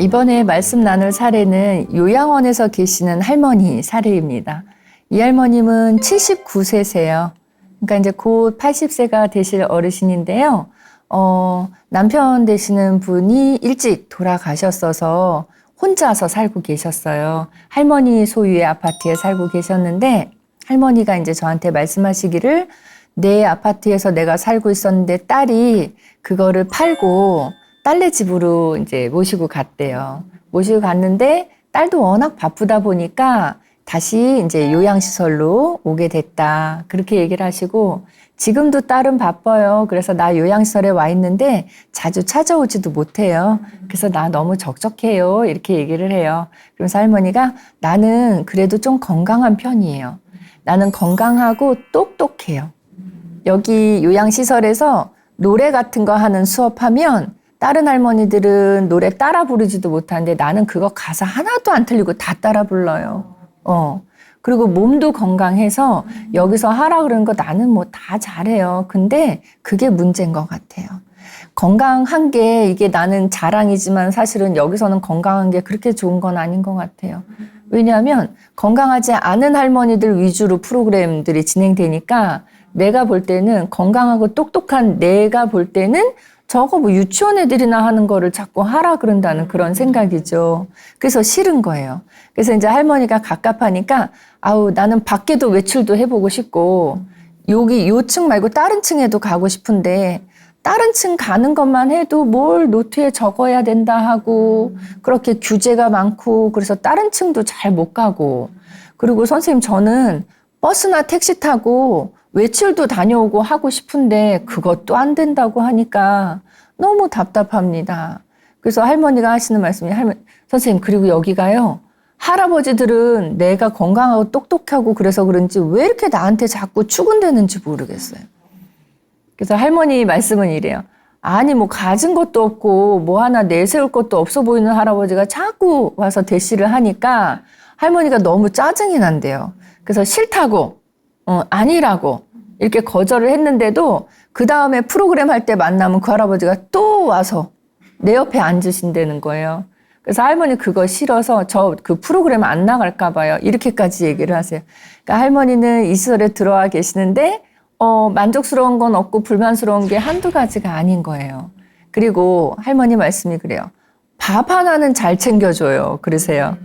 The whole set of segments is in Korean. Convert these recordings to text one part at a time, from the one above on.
이번에 말씀 나눌 사례는 요양원에서 계시는 할머니 사례입니다. 이 할머님은 79세세요. 그러니까 이제 곧 80세가 되실 어르신인데요. 어, 남편 되시는 분이 일찍 돌아가셨어서 혼자서 살고 계셨어요. 할머니 소유의 아파트에 살고 계셨는데 할머니가 이제 저한테 말씀하시기를 내 아파트에서 내가 살고 있었는데 딸이 그거를 팔고 딸네 집으로 이제 모시고 갔대요. 모시고 갔는데 딸도 워낙 바쁘다 보니까 다시 이제 요양시설로 오게 됐다. 그렇게 얘기를 하시고 지금도 딸은 바빠요. 그래서 나 요양시설에 와 있는데 자주 찾아오지도 못해요. 그래서 나 너무 적적해요. 이렇게 얘기를 해요. 그러면서 할머니가 나는 그래도 좀 건강한 편이에요. 나는 건강하고 똑똑해요. 여기 요양시설에서 노래 같은 거 하는 수업하면 다른 할머니들은 노래 따라 부르지도 못하는데 나는 그거 가사 하나도 안 틀리고 다 따라 불러요. 어. 그리고 몸도 건강해서 여기서 하라 그러는 거 나는 뭐 다 잘해요. 근데 그게 문제인 것 같아요. 건강한 게 이게 나는 자랑이지만 사실은 여기서는 건강한 게 그렇게 좋은 건 아닌 것 같아요. 왜냐하면 건강하지 않은 할머니들 위주로 프로그램들이 진행되니까 내가 볼 때는 건강하고 똑똑한 내가 볼 때는 저거 뭐 유치원 애들이나 하는 거를 자꾸 하라 그런다는 그런 생각이죠. 그래서 싫은 거예요. 그래서 이제 할머니가 갑갑하니까 아우 나는 밖에도 외출도 해보고 싶고 여기 요 층 말고 다른 층에도 가고 싶은데 다른 층 가는 것만 해도 뭘 노트에 적어야 된다 하고 그렇게 규제가 많고 그래서 다른 층도 잘 못 가고 그리고 선생님 저는 버스나 택시 타고 외출도 다녀오고 하고 싶은데 그것도 안 된다고 하니까 너무 답답합니다. 그래서 할머니가 하시는 말씀이 할머니 선생님 그리고 여기가요. 할아버지들은 내가 건강하고 똑똑하고 그래서 그런지 왜 이렇게 나한테 자꾸 추근대는지 모르겠어요. 그래서 할머니 말씀은 이래요. 아니 뭐 가진 것도 없고 뭐 하나 내세울 것도 없어 보이는 할아버지가 자꾸 와서 대시를 하니까 할머니가 너무 짜증이 난대요. 그래서 싫다고 어, 아니라고 이렇게 거절을 했는데도 그 다음에 프로그램 할 때 만나면 그 할아버지가 또 와서 내 옆에 앉으신다는 거예요. 그래서 할머니 그거 싫어서 저 그 프로그램 안 나갈까 봐요. 이렇게까지 얘기를 하세요. 그러니까 할머니는 이 시설에 들어와 계시는데 어, 만족스러운 건 없고 불만스러운 게 한두 가지가 아닌 거예요. 그리고 할머니 말씀이 그래요. 밥 하나는 잘 챙겨줘요. 그러세요.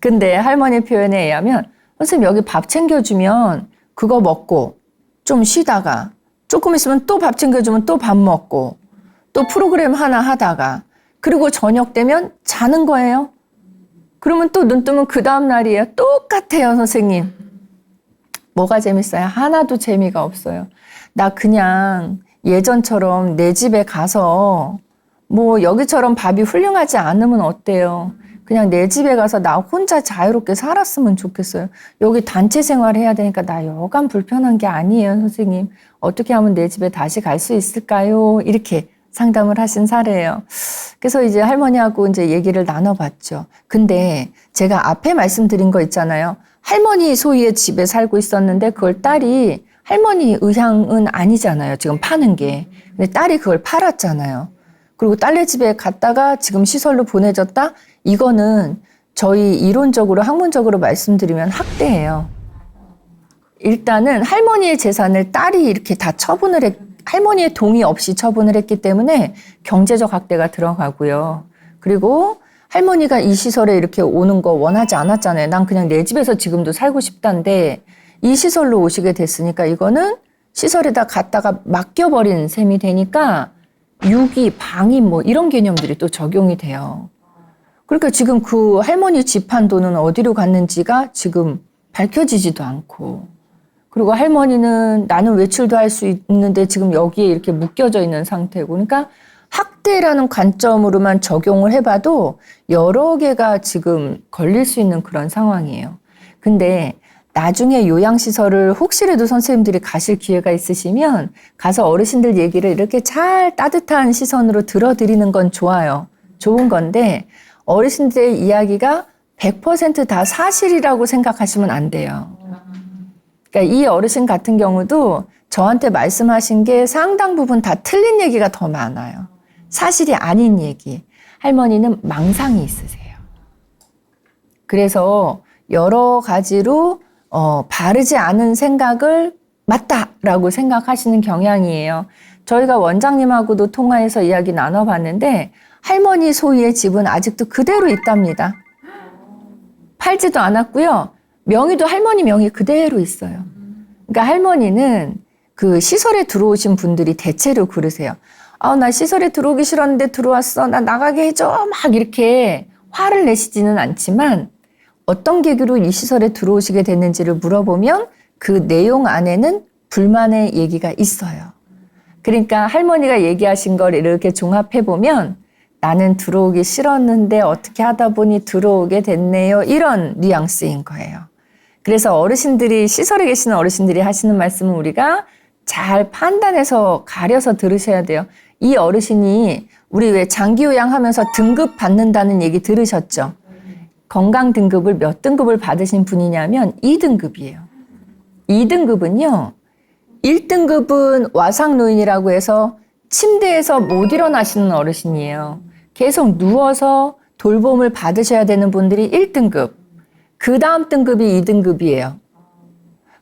근데 할머니 표현에 의하면 선생님 여기 밥 챙겨주면 그거 먹고 좀 쉬다가 조금 있으면 또 밥 챙겨주면 또 밥 먹고 또 프로그램 하나 하다가 그리고 저녁 되면 자는 거예요. 그러면 또 눈 뜨면 그 다음 날이에요. 똑같아요, 선생님. 뭐가 재밌어요? 하나도 재미가 없어요. 나 그냥 예전처럼 내 집에 가서 뭐 여기처럼 밥이 훌륭하지 않으면 어때요? 그냥 내 집에 가서 나 혼자 자유롭게 살았으면 좋겠어요. 여기 단체 생활 해야 되니까 나 여간 불편한 게 아니에요, 선생님. 어떻게 하면 내 집에 다시 갈 수 있을까요? 이렇게 상담을 하신 사례예요. 그래서 이제 할머니하고 이제 얘기를 나눠봤죠. 근데 제가 앞에 말씀드린 거 있잖아요. 할머니 소유의 집에 살고 있었는데 그걸 딸이 할머니 의향은 아니잖아요. 지금 파는 게. 근데 딸이 그걸 팔았잖아요. 그리고 딸네 집에 갔다가 지금 시설로 보내졌다? 이거는 저희 이론적으로 학문적으로 말씀드리면 학대예요. 일단은 할머니의 재산을 딸이 이렇게 다 처분을 했, 할머니의 동의 없이 처분을 했기 때문에 경제적 학대가 들어가고요. 그리고 할머니가 이 시설에 이렇게 오는 거 원하지 않았잖아요. 난 그냥 내 집에서 지금도 살고 싶다는데 이 시설로 오시게 됐으니까 이거는 시설에다 갖다가 맡겨버린 셈이 되니까 유기, 방임 뭐 이런 개념들이 또 적용이 돼요. 그러니까 지금 그 할머니 집한 돈은 어디로 갔는지가 지금 밝혀지지도 않고 그리고 할머니는 나는 외출도 할 수 있는데 지금 여기에 이렇게 묶여져 있는 상태고 그러니까 학대라는 관점으로만 적용을 해봐도 여러 개가 지금 걸릴 수 있는 그런 상황이에요. 근데 나중에 요양시설을 혹시라도 선생님들이 가실 기회가 있으시면 가서 어르신들 얘기를 이렇게 잘 따뜻한 시선으로 들어드리는 건 좋아요. 좋은 건데 어르신들의 이야기가 100%다 사실이라고 생각하시면 안 돼요. 그러니까 이 어르신 같은 경우도 저한테 말씀하신 게 상당 부분 다 틀린 얘기가 더 많아요. 사실이 아닌 얘기. 할머니는 망상이 있으세요. 그래서 여러 가지로 어, 바르지 않은 생각을 맞다라고 생각하시는 경향이에요. 저희가 원장님하고도 통화해서 이야기 나눠봤는데 할머니 소유의 집은 아직도 그대로 있답니다. 팔지도 않았고요. 명의도 할머니 명의 그대로 있어요. 그러니까 할머니는 그 시설에 들어오신 분들이 대체로 그러세요. 아, 나 시설에 들어오기 싫었는데 들어왔어. 나 나가게 해줘. 막 이렇게 화를 내시지는 않지만 어떤 계기로 이 시설에 들어오시게 됐는지를 물어보면 그 내용 안에는 불만의 얘기가 있어요. 그러니까 할머니가 얘기하신 걸 이렇게 종합해 보면 나는 들어오기 싫었는데 어떻게 하다 보니 들어오게 됐네요. 이런 뉘앙스인 거예요. 그래서 어르신들이 시설에 계시는 어르신들이 하시는 말씀은 우리가 잘 판단해서 가려서 들으셔야 돼요. 이 어르신이 우리 왜 장기 요양 하면서 등급 받는다는 얘기 들으셨죠? 건강 등급을 몇 등급을 받으신 분이냐면 2등급이에요. 2등급은요. 1등급은 와상노인이라고 해서 침대에서 못 일어나시는 어르신이에요. 계속 누워서 돌봄을 받으셔야 되는 분들이 1등급. 그 다음 등급이 2등급이에요.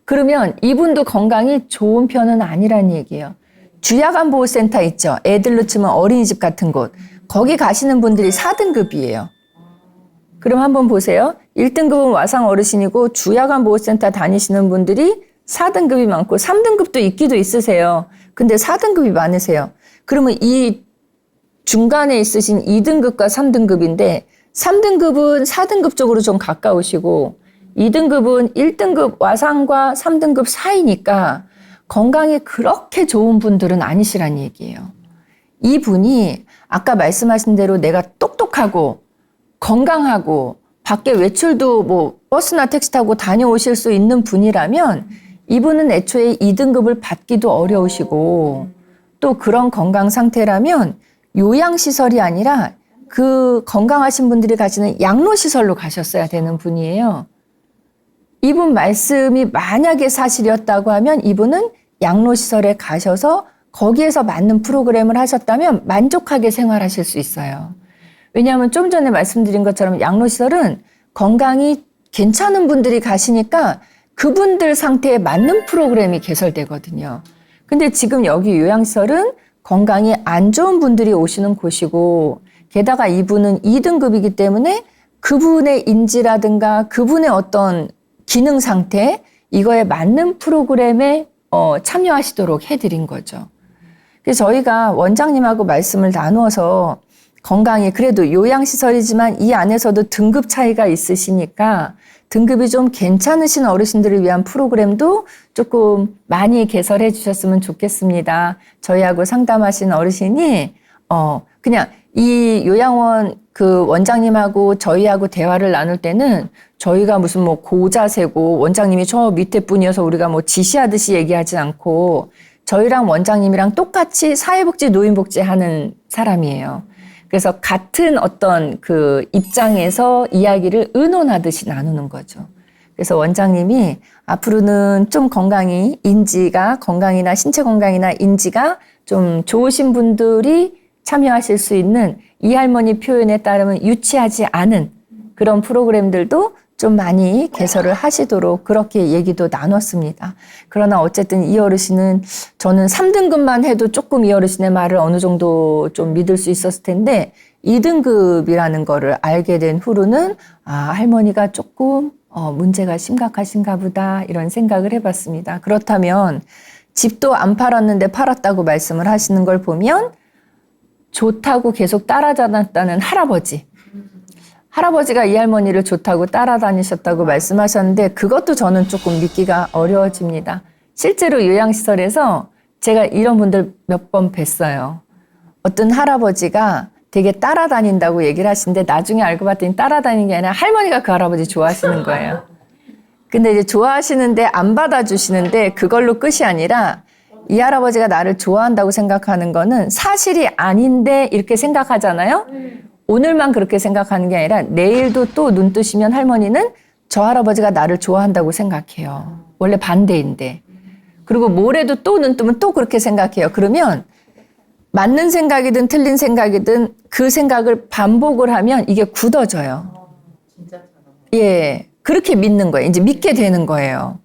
그러면 이분도 건강이 좋은 편은 아니란 얘기예요. 주야간 보호센터 있죠. 애들로 치면 어린이집 같은 곳. 거기 가시는 분들이 4등급이에요. 그럼 한번 보세요. 1등급은 와상 어르신이고 주야간 보호센터 다니시는 분들이 4등급이 많고 3등급도 있기도 있으세요. 근데 4등급이 많으세요. 그러면 이 중간에 있으신 2등급과 3등급인데 3등급은 4등급 쪽으로 좀 가까우시고 2등급은 1등급 와상과 3등급 사이니까 건강이 그렇게 좋은 분들은 아니시란 얘기예요. 이분이 아까 말씀하신 대로 내가 똑똑하고 건강하고 밖에 외출도 뭐 버스나 택시 타고 다녀오실 수 있는 분이라면 이분은 애초에 2등급을 받기도 어려우시고 또 그런 건강 상태라면 요양시설이 아니라 그 건강하신 분들이 가시는 양로시설로 가셨어야 되는 분이에요. 이분 말씀이 만약에 사실이었다고 하면 이분은 양로시설에 가셔서 거기에서 맞는 프로그램을 하셨다면 만족하게 생활하실 수 있어요. 왜냐하면 좀 전에 말씀드린 것처럼 양로시설은 건강이 괜찮은 분들이 가시니까 그분들 상태에 맞는 프로그램이 개설되거든요. 근데 지금 여기 요양시설은 건강이 안 좋은 분들이 오시는 곳이고 게다가 이분은 2등급이기 때문에 그분의 인지라든가 그분의 어떤 기능 상태 이거에 맞는 프로그램에 어, 참여하시도록 해드린 거죠. 그래서 저희가 원장님하고 말씀을 나누어서 건강이 그래도 요양시설이지만 이 안에서도 등급 차이가 있으시니까 등급이 좀 괜찮으신 어르신들을 위한 프로그램도 조금 많이 개설해 주셨으면 좋겠습니다. 저희하고 상담하신 어르신이 어 그냥 이 요양원 그 원장님하고 저희하고 대화를 나눌 때는 저희가 무슨 뭐 고자세고 원장님이 저 밑에 분이어서 우리가 뭐 지시하듯이 얘기하지 않고 저희랑 원장님이랑 똑같이 사회복지 노인복지 하는 사람이에요. 그래서 같은 어떤 그 입장에서 이야기를 의논하듯이 나누는 거죠. 그래서 원장님이 앞으로는 좀 건강이 인지가 건강이나 신체 건강이나 인지가 좀 좋으신 분들이 참여하실 수 있는 이 할머니 표현에 따르면 유치하지 않은 그런 프로그램들도 좀 많이 개설을 하시도록 그렇게 얘기도 나눴습니다. 그러나 어쨌든 이 어르신은 저는 3등급만 해도 조금 이 어르신의 말을 어느 정도 좀 믿을 수 있었을 텐데 2등급이라는 거를 알게 된 후로는 아, 할머니가 조금 어, 문제가 심각하신가 보다 이런 생각을 해봤습니다. 그렇다면 집도 안 팔았는데 팔았다고 말씀을 하시는 걸 보면 좋다고 계속 따라다녔다는 할아버지. 할아버지가 이 할머니를 좋다고 따라다니셨다고 말씀하셨는데 그것도 저는 조금 믿기가 어려워집니다. 실제로 요양시설에서 제가 이런 분들 몇 번 뵀어요. 어떤 할아버지가 되게 따라다닌다고 얘기를 하시는데 나중에 알고 봤더니 따라다니는 게 아니라 할머니가 그 할아버지 좋아하시는 거예요. 근데 이제 좋아하시는데 안 받아주시는데 그걸로 끝이 아니라 이 할아버지가 나를 좋아한다고 생각하는 거는 사실이 아닌데 이렇게 생각하잖아요. 오늘만 그렇게 생각하는 게 아니라 내일도 또 눈 뜨시면 할머니는 저 할아버지가 나를 좋아한다고 생각해요. 원래 반대인데. 그리고 모레도 또 눈 뜨면 또 그렇게 생각해요. 그러면 맞는 생각이든 틀린 생각이든 그 생각을 반복을 하면 이게 굳어져요. 예. 그렇게 믿는 거예요. 이제 믿게 되는 거예요.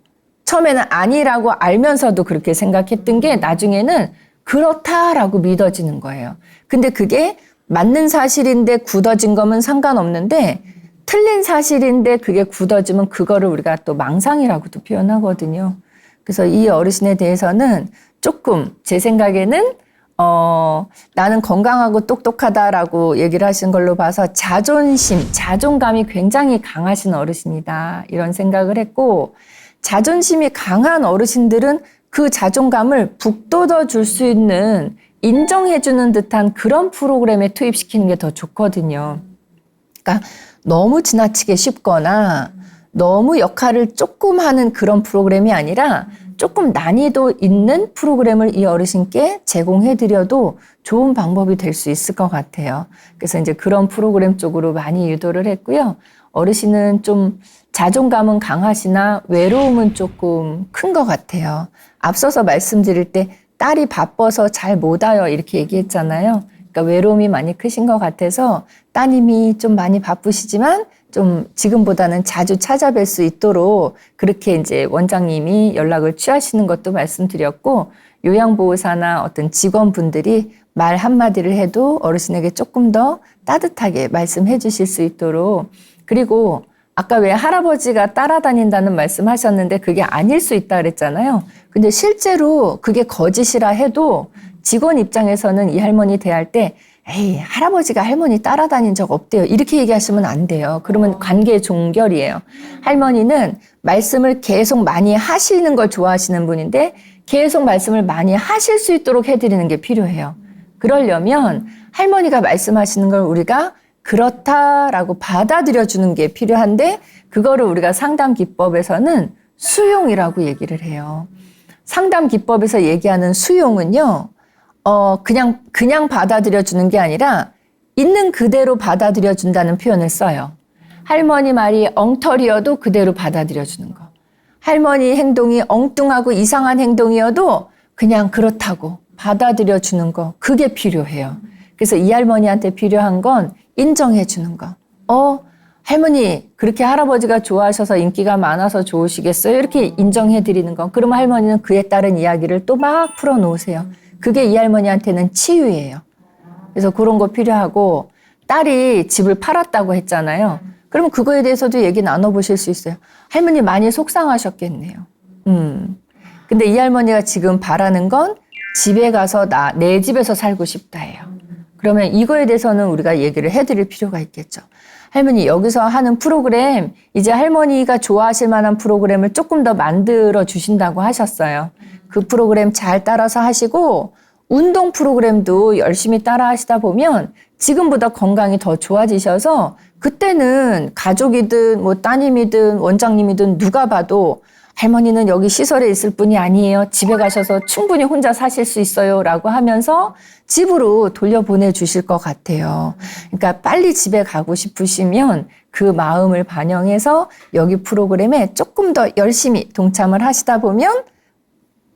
처음에는 아니라고 알면서도 그렇게 생각했던 게 나중에는 그렇다라고 믿어지는 거예요. 근데 그게 맞는 사실인데 굳어진 거면 상관없는데 틀린 사실인데 그게 굳어지면 그거를 우리가 또 망상이라고도 표현하거든요. 그래서 이 어르신에 대해서는 조금 제 생각에는 어, 나는 건강하고 똑똑하다라고 얘기를 하신 걸로 봐서 자존심, 자존감이 굉장히 강하신 어르신이다. 이런 생각을 했고, 자존심이 강한 어르신들은 그 자존감을 북돋워 줄수 있는 인정해주는 듯한 그런 프로그램에 투입시키는 게 더 좋거든요. 그러니까 너무 지나치게 쉽거나 너무 역할을 조금 하는 그런 프로그램이 아니라 조금 난이도 있는 프로그램을 이 어르신께 제공해드려도 좋은 방법이 될 수 있을 것 같아요. 그래서 이제 그런 프로그램 쪽으로 많이 유도를 했고요. 어르신은 좀 자존감은 강하시나 외로움은 조금 큰 것 같아요. 앞서서 말씀드릴 때 딸이 바빠서 잘 못 와요. 이렇게 얘기했잖아요. 그러니까 외로움이 많이 크신 것 같아서 따님이 좀 많이 바쁘시지만 좀 지금보다는 자주 찾아뵐 수 있도록 그렇게 이제 원장님이 연락을 취하시는 것도 말씀드렸고 요양보호사나 어떤 직원분들이 말 한마디를 해도 어르신에게 조금 더 따뜻하게 말씀해 주실 수 있도록 그리고 아까 왜 할아버지가 따라다닌다는 말씀 하셨는데 그게 아닐 수 있다 그랬잖아요. 근데 실제로 그게 거짓이라 해도 직원 입장에서는 이 할머니 대할 때 에이, 할아버지가 할머니 따라다닌 적 없대요. 이렇게 얘기하시면 안 돼요. 그러면 관계 종결이에요. 할머니는 말씀을 계속 많이 하시는 걸 좋아하시는 분인데 계속 말씀을 많이 하실 수 있도록 해드리는 게 필요해요. 그러려면 할머니가 말씀하시는 걸 우리가 그렇다라고 받아들여 주는 게 필요한데 그거를 우리가 상담 기법에서는 수용이라고 얘기를 해요. 상담 기법에서 얘기하는 수용은요. 어 그냥 그냥 받아들여 주는 게 아니라 있는 그대로 받아들여 준다는 표현을 써요. 할머니 말이 엉터리여도 그대로 받아들여 주는 거. 할머니 행동이 엉뚱하고 이상한 행동이어도 그냥 그렇다고 받아들여 주는 거. 그게 필요해요. 그래서 이 할머니한테 필요한 건 인정해 주는 거. 어, 할머니, 그렇게 할아버지가 좋아하셔서 인기가 많아서 좋으시겠어요? 이렇게 인정해 드리는 거. 그러면 할머니는 그에 따른 이야기를 또 막 풀어 놓으세요. 그게 이 할머니한테는 치유예요. 그래서 그런 거 필요하고, 딸이 집을 팔았다고 했잖아요. 그러면 그거에 대해서도 얘기 나눠보실 수 있어요. 할머니 많이 속상하셨겠네요. 음. 근데 이 할머니가 지금 바라는 건 집에 가서 나, 내 집에서 살고 싶다예요. 그러면 이거에 대해서는 우리가 얘기를 해드릴 필요가 있겠죠. 할머니, 여기서 하는 프로그램, 이제 할머니가 좋아하실 만한 프로그램을 조금 더 만들어 주신다고 하셨어요. 그 프로그램 잘 따라서 하시고, 운동 프로그램도 열심히 따라 하시다 보면 지금보다 건강이 더 좋아지셔서 그때는 가족이든 뭐 따님이든 원장님이든 누가 봐도 할머니는 여기 시설에 있을 뿐이 아니에요. 집에 가셔서 충분히 혼자 사실 수 있어요. 라고 하면서 집으로 돌려보내 주실 것 같아요. 그러니까 빨리 집에 가고 싶으시면 그 마음을 반영해서 여기 프로그램에 조금 더 열심히 동참을 하시다 보면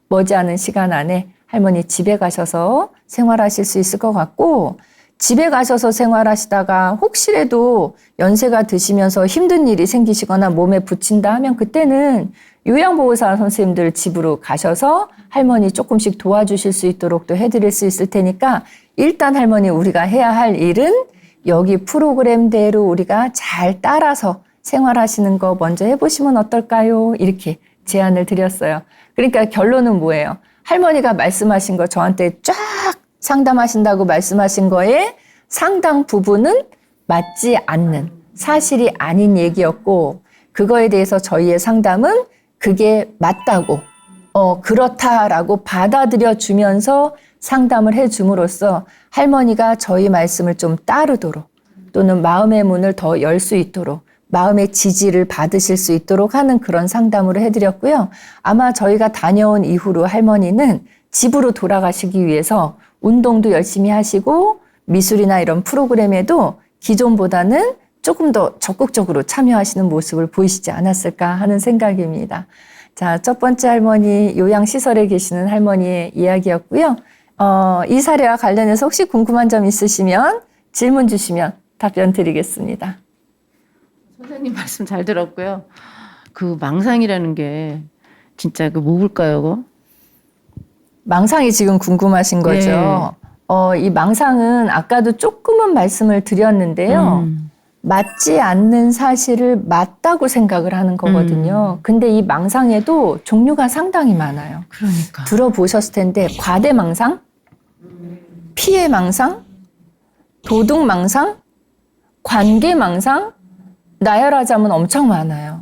머지않은 시간 안에 할머니 집에 가셔서 생활하실 수 있을 것 같고 집에 가셔서 생활하시다가 혹시라도 연세가 드시면서 힘든 일이 생기시거나 몸에 붙인다 하면 그때는 요양보호사 선생님들 집으로 가셔서 할머니 조금씩 도와주실 수 있도록 또 해드릴 수 있을 테니까 일단 할머니 우리가 해야 할 일은 여기 프로그램대로 우리가 잘 따라서 생활하시는 거 먼저 해보시면 어떨까요? 이렇게 제안을 드렸어요. 그러니까 결론은 뭐예요? 할머니가 말씀하신 거 저한테 쫙 상담하신다고 말씀하신 거에 상당 부분은 맞지 않는 사실이 아닌 얘기였고 그거에 대해서 저희의 상담은 그게 맞다고 어 그렇다라고 받아들여 주면서 상담을 해 줌으로써 할머니가 저희 말씀을 좀 따르도록 또는 마음의 문을 더 열 수 있도록 마음의 지지를 받으실 수 있도록 하는 그런 상담으로 해드렸고요. 아마 저희가 다녀온 이후로 할머니는 집으로 돌아가시기 위해서 운동도 열심히 하시고 미술이나 이런 프로그램에도 기존보다는 조금 더 적극적으로 참여하시는 모습을 보이시지 않았을까 하는 생각입니다. 자, 첫 번째 할머니, 요양시설에 계시는 할머니의 이야기였고요. 어, 이 사례와 관련해서 혹시 궁금한 점 있으시면 질문 주시면 답변 드리겠습니다. 선생님 말씀 잘 들었고요. 그 망상이라는 게 진짜 그 뭐일까요? 망상이 지금 궁금하신 거죠. 네. 어, 이 망상은 아까도 조금은 말씀을 드렸는데요. 음. 맞지 않는 사실을 맞다고 생각을 하는 거거든요. 근데 이 망상에도 종류가 상당히 많아요. 그러니까. 들어보셨을 텐데 과대 망상, 피해 망상, 도둑 망상, 관계 망상, 나열하자면 엄청 많아요.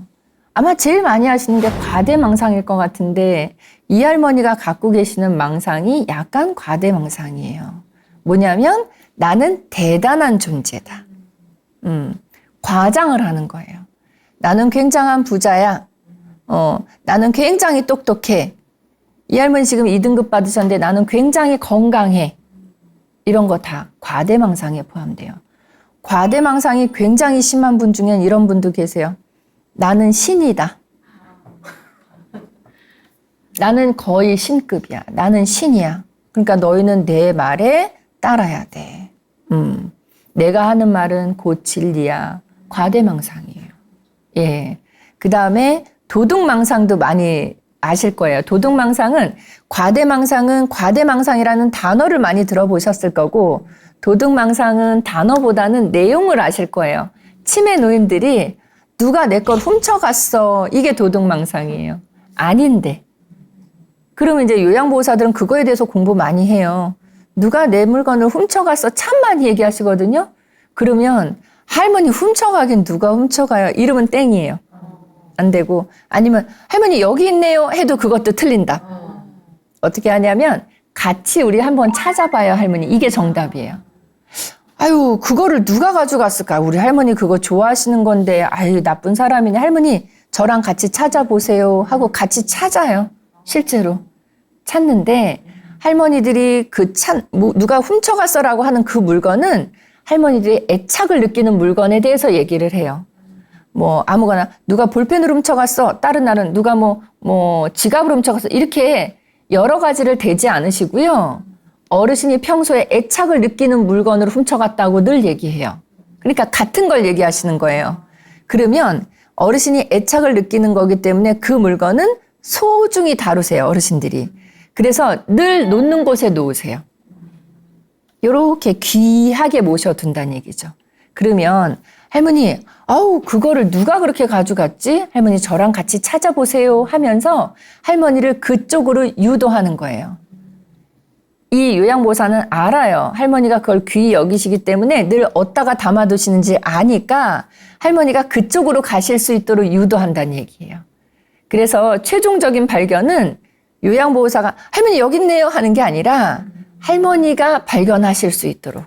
아마 제일 많이 하시는 게 과대 망상일 것 같은데 이 할머니가 갖고 계시는 망상이 약간 과대 망상이에요. 뭐냐면 나는 대단한 존재다. 음, 과장을 하는 거예요. 나는 굉장한 부자야. 어, 나는 굉장히 똑똑해. 이 할머니 지금 2등급 받으셨는데 나는 굉장히 건강해. 이런 거 다 과대망상에 포함돼요. 과대망상이 굉장히 심한 분 중엔 이런 분도 계세요. 나는 신이다. 나는 거의 신급이야. 나는 신이야. 그러니까 너희는 내 말에 따라야 돼. 음. 내가 하는 말은 곧 진리야. 과대망상이에요. 예. 그 다음에 도둑망상도 많이 아실 거예요. 도둑망상은 과대망상은 과대망상이라는 단어를 많이 들어보셨을 거고 도둑망상은 단어보다는 내용을 아실 거예요. 치매 노인들이 누가 내 걸 훔쳐갔어. 이게 도둑망상이에요. 아닌데. 그러면 이제 요양보호사들은 그거에 대해서 공부 많이 해요. 누가 내 물건을 훔쳐갔어. 참 많이 얘기하시거든요. 그러면 할머니 훔쳐가긴 누가 훔쳐가요. 이러면 땡이에요. 안 되고 아니면 할머니 여기 있네요 해도 그것도 틀린다. 어떻게 하냐면 같이 우리 한번 찾아봐요 할머니 이게 정답이에요. 아유 그거를 누가 가져갔을까 우리 할머니 그거 좋아하시는 건데 아유 나쁜 사람이네 할머니 저랑 같이 찾아보세요 하고 같이 찾아요 실제로 찾는데 할머니들이 그 찬, 뭐 누가 훔쳐갔어라고 하는 그 물건은 할머니들이 애착을 느끼는 물건에 대해서 얘기를 해요. 뭐 아무거나 누가 볼펜을 훔쳐갔어. 다른 날은 누가 뭐뭐 지갑을 훔쳐갔어. 이렇게 여러 가지를 대지 않으시고요. 어르신이 평소에 애착을 느끼는 물건을 훔쳐갔다고 늘 얘기해요. 그러니까 같은 걸 얘기하시는 거예요. 그러면 어르신이 애착을 느끼는 거기 때문에 그 물건은 소중히 다루세요, 어르신들이. 그래서 늘 놓는 곳에 놓으세요. 요렇게 귀하게 모셔둔다는 얘기죠. 그러면 할머니, 아우, 그거를 누가 그렇게 가져갔지? 할머니, 저랑 같이 찾아보세요 하면서 할머니를 그쪽으로 유도하는 거예요. 이 요양보사는 알아요. 할머니가 그걸 귀히 여기시기 때문에 늘 어디다가 담아두시는지 아니까 할머니가 그쪽으로 가실 수 있도록 유도한다는 얘기예요. 그래서 최종적인 발견은 요양보호사가 할머니 여기 있네요 하는 게 아니라 할머니가 발견하실 수 있도록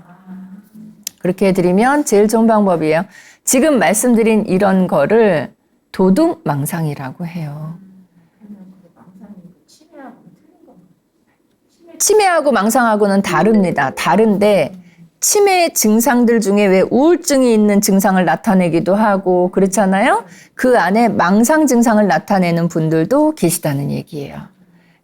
그렇게 해드리면 제일 좋은 방법이에요. 지금 말씀드린 이런 거를 도둑망상이라고 해요. 치매하고 망상하고는 다릅니다. 다른데 치매 증상들 중에 왜 우울증이 있는 증상을 나타내기도 하고 그렇잖아요. 그 안에 망상 증상을 나타내는 분들도 계시다는 얘기예요.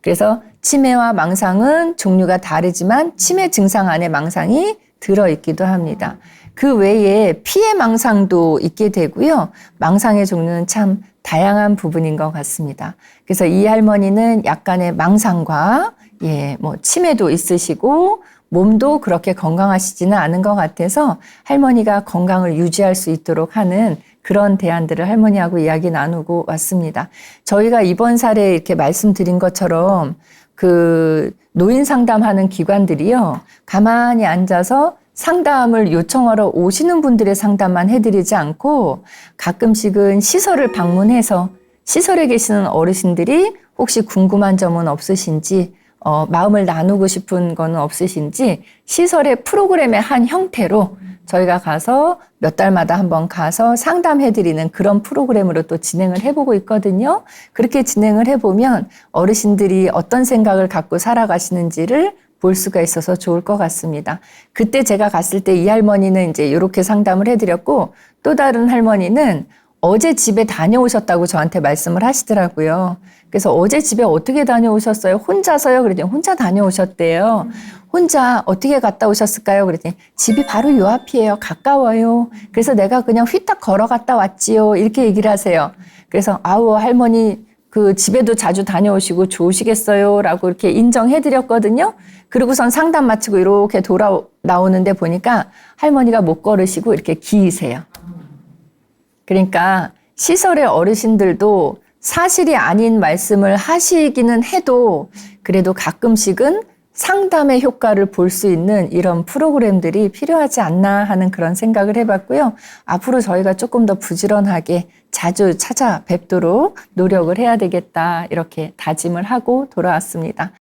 그래서 치매와 망상은 종류가 다르지만 치매 증상 안에 망상이 들어있기도 합니다. 그 외에 피해 망상도 있게 되고요. 망상의 종류는 참 다양한 부분인 것 같습니다. 그래서 이 할머니는 약간의 망상과 예, 뭐 치매도 있으시고 몸도 그렇게 건강하시지는 않은 것 같아서 할머니가 건강을 유지할 수 있도록 하는 그런 대안들을 할머니하고 이야기 나누고 왔습니다. 저희가 이번 사례 이렇게 말씀드린 것처럼 그 노인 상담하는 기관들이요. 가만히 앉아서 상담을 요청하러 오시는 분들의 상담만 해드리지 않고 가끔씩은 시설을 방문해서 시설에 계시는 어르신들이 혹시 궁금한 점은 없으신지 어, 마음을 나누고 싶은 거는 없으신지 시설의 프로그램의 한 형태로 저희가 가서 몇 달마다 한번 가서 상담해드리는 그런 프로그램으로 또 진행을 해보고 있거든요. 그렇게 진행을 해보면 어르신들이 어떤 생각을 갖고 살아가시는지를 볼 수가 있어서 좋을 것 같습니다. 그때 제가 갔을 때 이 할머니는 이제 이렇게 상담을 해드렸고 또 다른 할머니는 어제 집에 다녀오셨다고 저한테 말씀을 하시더라고요. 그래서 어제 집에 어떻게 다녀오셨어요? 혼자서요? 그랬더니 혼자 다녀오셨대요. 혼자 어떻게 갔다 오셨을까요? 그랬더니 집이 바로 요 앞이에요. 가까워요. 그래서 내가 그냥 휘딱 걸어갔다 왔지요. 이렇게 얘기를 하세요. 그래서 아우 할머니 그 집에도 자주 다녀오시고 좋으시겠어요. 라고 이렇게 인정해 드렸거든요. 그리고선 상담 마치고 이렇게 돌아 나오는데 보니까 할머니가 못 걸으시고 이렇게 기이세요. 그러니까 시설의 어르신들도 사실이 아닌 말씀을 하시기는 해도 그래도 가끔씩은 상담의 효과를 볼 수 있는 이런 프로그램들이 필요하지 않나 하는 그런 생각을 해봤고요. 앞으로 저희가 조금 더 부지런하게 자주 찾아뵙도록 노력을 해야 되겠다 이렇게 다짐을 하고 돌아왔습니다.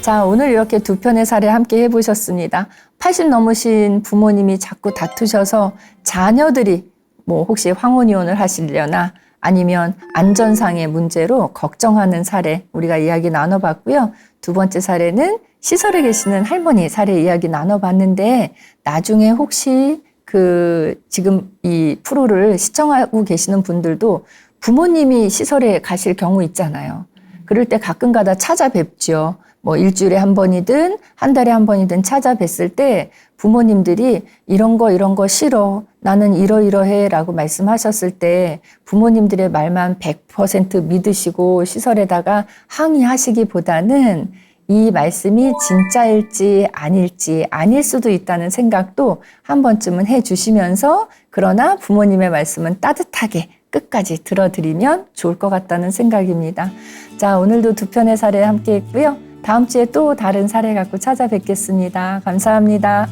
자, 오늘 이렇게 두 편의 사례 함께 해보셨습니다. 80 넘으신 부모님이 자꾸 다투셔서 자녀들이 뭐 혹시 황혼이혼을 하시려나 아니면 안전상의 문제로 걱정하는 사례 우리가 이야기 나눠봤고요. 두 번째 사례는 시설에 계시는 할머니 사례 이야기 나눠봤는데 나중에 혹시 그 지금 이 프로를 시청하고 계시는 분들도 부모님이 시설에 가실 경우 있잖아요. 그럴 때 가끔 가다 찾아뵙죠. 뭐 일주일에 한 번이든 한 달에 한 번이든 찾아뵀을 때 부모님들이 이런 거 이런 거 싫어. 나는 이러이러해 라고 말씀하셨을 때 부모님들의 말만 100% 믿으시고 시설에다가 항의하시기보다는 이 말씀이 진짜일지 아닐지 아닐 수도 있다는 생각도 한 번쯤은 해 주시면서 그러나 부모님의 말씀은 따뜻하게 끝까지 들어드리면 좋을 것 같다는 생각입니다. 자, 오늘도 두 편의 사례 함께 했고요. 다음 주에 또 다른 사례 갖고 찾아뵙겠습니다. 감사합니다.